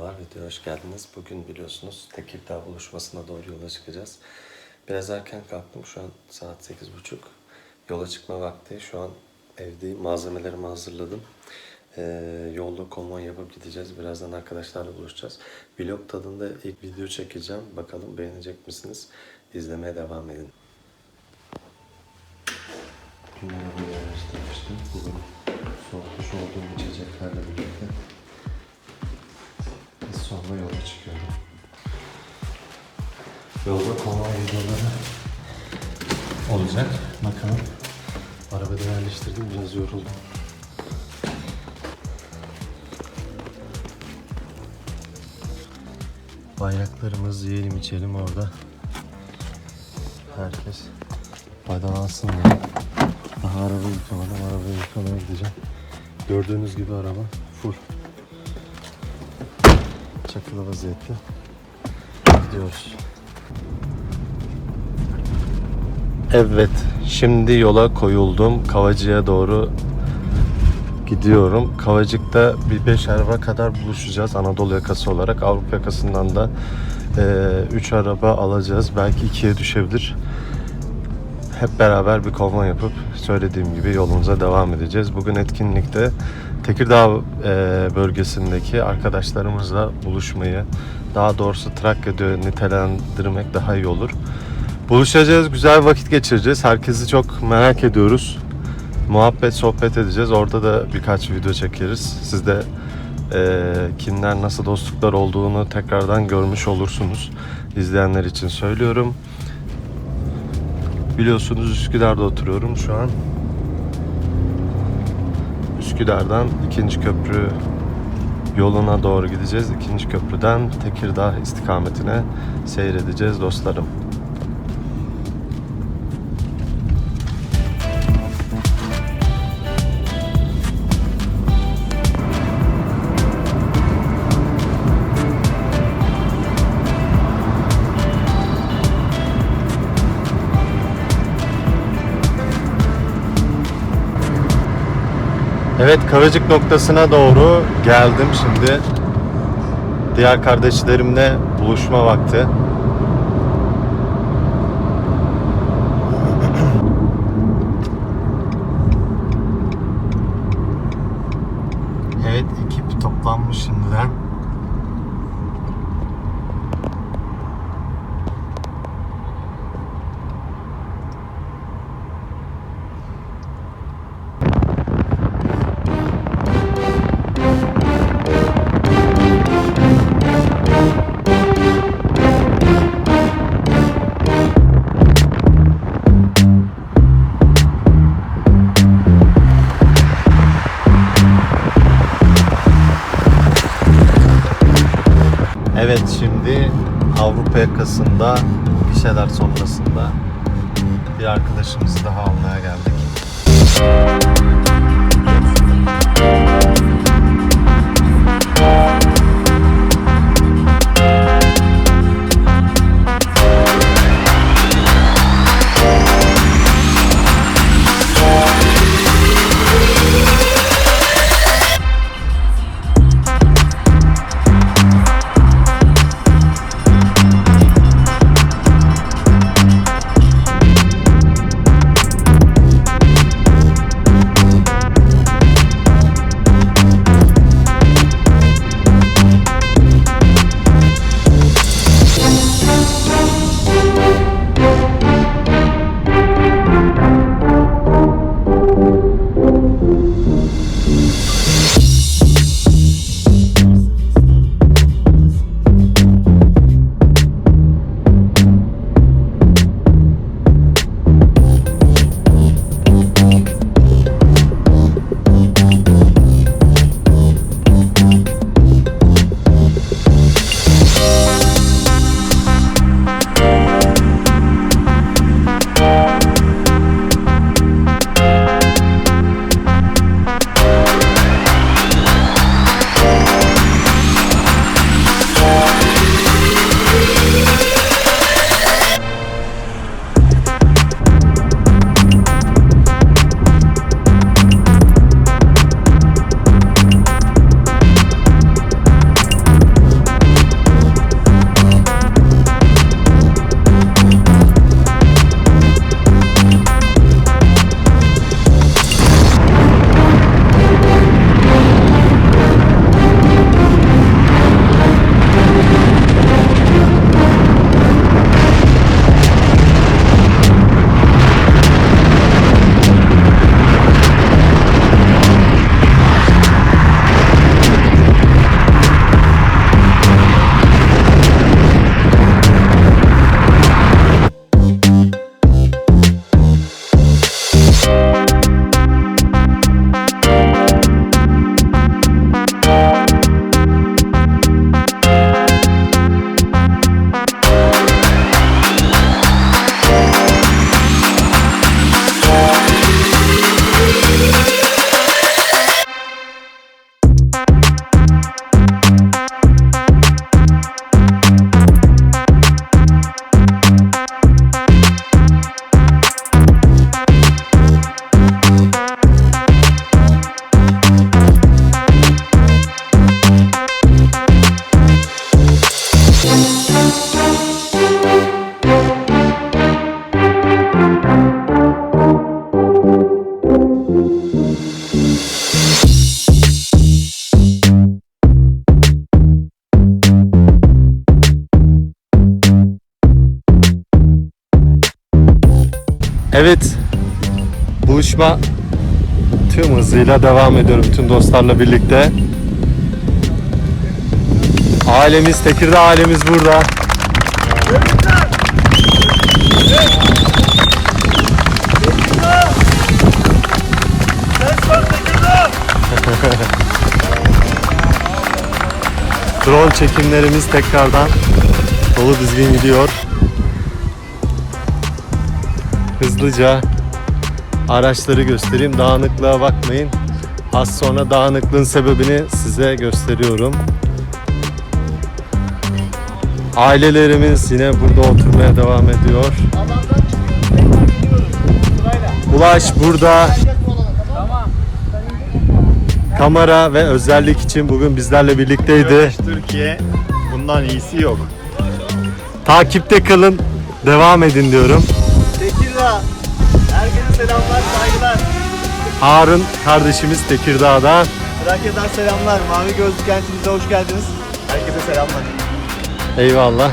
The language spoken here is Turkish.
Merhabalar, videoya hoş geldiniz. Bugün biliyorsunuz Tekirdağ buluşmasına doğru yola çıkacağız. Biraz erken kalktım, şu an saat 8.30. Yola çıkma vakti, şu an evdeyim, malzemelerimi hazırladım. Ee, yolda konvoy yapıp gideceğiz. Birazdan arkadaşlarla buluşacağız. Vlog tadında ilk video çekeceğim. Bakalım beğenecek misiniz? İzlemeye devam edin. Günlerimi yerleştirmiştim. Bugün soğutmuş olduğum içeceklerle birlikte sonra yola çıkıyorum. Yolda konvoy videoları olacak. Bakalım. Arabada yerleştirdim. Biraz yoruldum. Bayraklarımız yiyelim içelim orada. Herkes faydalansın diye. Daha araba yıkamadım. Arabayı yıkamaya gideceğim. Gördüğünüz gibi araba full. Çakılı vaziyette. Gidiyoruz. Evet, şimdi yola koyuldum. Kavacı'ya doğru gidiyorum. Kavacık'ta bir 5 araba kadar buluşacağız Anadolu yakası olarak. Avrupa yakasından da 3 araba alacağız. Belki 2'ye düşebilir. Hep beraber bir konvoy yapıp söylediğim gibi yolumuza devam edeceğiz. Bugün etkinlikte Tekirdağ e, bölgesindeki arkadaşlarımızla buluşmayı, daha doğrusu Trakya diye nitelendirmek daha iyi olur. Buluşacağız, güzel vakit geçireceğiz. Herkesi çok merak ediyoruz. Muhabbet, sohbet edeceğiz. Orada da birkaç video çekeriz. Siz de e, kimler nasıl dostluklar olduğunu tekrardan görmüş olursunuz. İzleyenler için söylüyorum. Biliyorsunuz Üsküdar'da oturuyorum şu an. Üsküdar'dan ikinci köprü yoluna doğru gideceğiz. İkinci köprüden Tekirdağ istikametine seyredeceğiz dostlarım. Evet Kavacık noktasına doğru geldim şimdi. Diğer kardeşlerimle buluşma vakti. Avrupa yakasında gişeler sonrasında bir arkadaşımızı daha almaya geldik. Evet. Buluşma tüm hızıyla devam ediyor bütün dostlarla birlikte. Ailemiz, Tekirdağ ailemiz burada. Drone çekimlerimiz tekrardan dolu dizgin gidiyor. Hızlıca araçları göstereyim. Dağınıklığa bakmayın. Az sonra dağınıklığın sebebini size gösteriyorum. Ailelerimiz yine burada oturmaya devam ediyor. Ulaş burada. Kamera ve özellik için bugün bizlerle birlikteydi. Türkiye bundan iyisi yok. Takipte kalın. Devam edin diyorum. Tekirdağ. Herkese selamlar, saygılar. Harun kardeşimiz Tekirdağ'da. Trakya'dan selamlar. Mavi Gözlü kentimize hoş geldiniz. Herkese selamlar. Eyvallah.